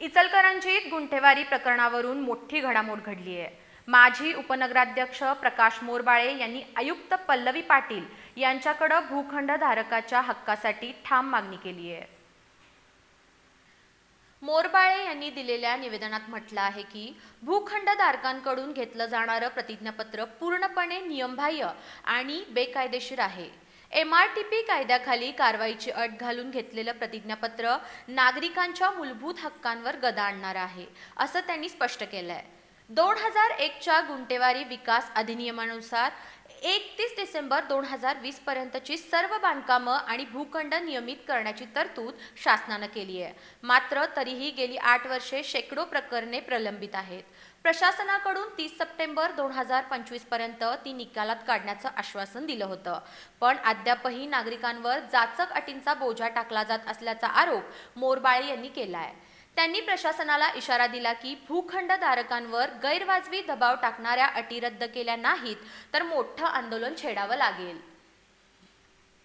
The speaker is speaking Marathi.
इचलकरंजीत गुंठेवारी प्रकरणावरून मोठी घडामोड घडली आहे. माजी उपनगराध्यक्ष प्रकाश मोरबाळे यांनी आयुक्त पल्लवी पाटील यांच्याकडे भूखंड धारकाच्या हक्कासाठी ठाम मागणी केली आहे. मोरबाळे यांनी दिलेल्या निवेदनात म्हटलं आहे की भूखंडधारकांकडून घेतलं जाणारं प्रतिज्ञापत्र पूर्णपणे नियमबाह्य आणि बेकायदेशीर आहे. एम आर टी पी कायद्याखाली कारवाईची अट घालून घेतलेलं प्रतिज्ञापत्र नागरिकांच्या मूलभूत हक्कांवर गदा आणणार आहे असं त्यांनी स्पष्ट केलं आहे दोन हजार एकच्या गुंटेवारी विकास अधिनियमानुसार एकतीस डिसेंबर दोन हजार वीस पर्यंतची सर्व बांधकामं आणि भूखंड नियमित करण्याची तरतूद शासनानं केली आहे. मात्र तरीही गेली आठ वर्षे शेकडो प्रकरणे प्रलंबित आहेत. प्रशासनाकडून तीस सप्टेंबर दोन हजार पंचवीसपर्यंत ती निकालात काढण्याचं आश्वासन दिलं होतं. पण अद्यापही नागरिकांवर जाचक अटींचा बोजा टाकला जात असल्याचा आरोप मोरबाळे यांनी केला आहे. त्यांनी प्रशासनाला इशारा दिला की भूखंडधारकांवर गैरवाजवी दबाव टाकणाऱ्या अटी रद्द केल्या नाहीत तर मोठं आंदोलन छेडावं लागेल.